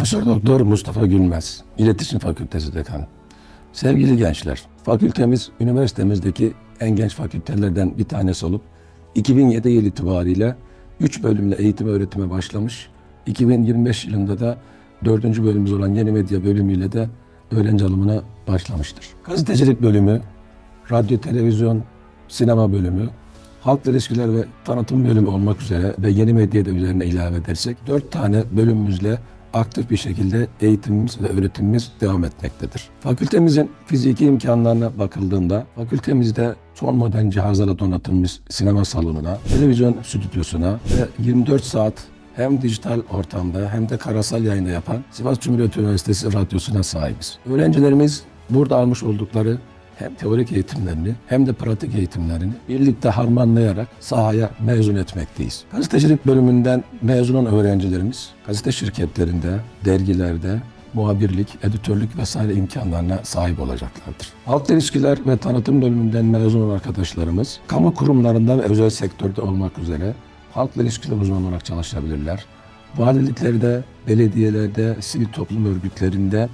Profesör Doktor Mustafa Gülmez, İletişim Fakültesi Dekanı. Sevgili gençler, fakültemiz üniversitemizdeki en genç fakültelerden bir tanesi olup 2007 yıl itibariyle 3 bölümle eğitim öğretime başlamış. 2025 yılında da 4. bölümümüz olan yeni medya bölümüyle de öğrenci alımına başlamıştır. Gazetecilik bölümü, radyo, televizyon, sinema bölümü, halk ilişkiler ve tanıtım bölümü olmak üzere ve yeni medya da üzerine ilave edersek dört tane bölümümüzle aktif bir şekilde eğitimimiz ve öğretimimiz devam etmektedir. Fakültemizin fiziki imkanlarına bakıldığında fakültemizde son modern cihazlarla donatılmış sinema salonuna, televizyon stüdyosuna ve 24 saat hem dijital ortamda hem de karasal yayında yapan Sivas Cumhuriyet Üniversitesi radyosuna sahibiz. Öğrencilerimiz burada almış oldukları hem teorik eğitimlerini hem de pratik eğitimlerini birlikte harmanlayarak sahaya mezun etmekteyiz. Gazetecilik bölümünden mezun olan öğrencilerimiz gazete şirketlerinde, dergilerde, muhabirlik, editörlük vesaire imkanlarına sahip olacaklardır. Halk ilişkiler ve tanıtım bölümünden mezun olan arkadaşlarımız kamu kurumlarında ve özel sektörde olmak üzere halk ilişkiler uzmanı olarak çalışabilirler. Valiliklerde, belediyelerde, sivil toplum örgütlerinde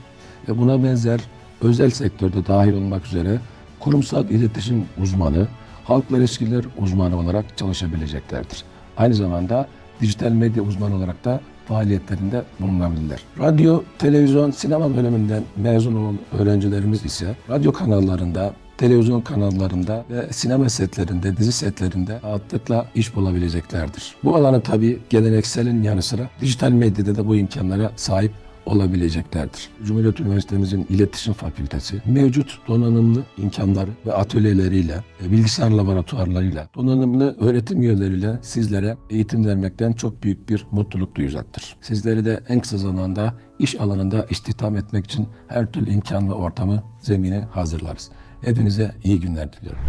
ve buna benzer özel sektörde dahil olmak üzere kurumsal iletişim uzmanı, halkla ilişkiler uzmanı olarak çalışabileceklerdir. Aynı zamanda dijital medya uzmanı olarak da faaliyetlerinde bulunabilirler. Radyo, televizyon, sinema bölümünden mezun olan öğrencilerimiz ise radyo kanallarında, televizyon kanallarında ve sinema setlerinde, dizi setlerinde rahatlıkla iş bulabileceklerdir. Bu alanı tabii gelenekselin yanı sıra dijital medyada da bu imkanlara sahip olabileceklerdir. Cumhuriyet Üniversitemizin İletişim Fakültesi mevcut donanımlı imkanları ve atölyeleriyle, bilgisayar laboratuvarlarıyla, donanımlı öğretim üyeleriyle sizlere eğitim vermekten çok büyük bir mutluluk duyacaktır. Sizleri de en kısa zamanda iş alanında istihdam etmek için her türlü imkan ve ortamı, zemini hazırlarız. Hepinize iyi günler diliyorum.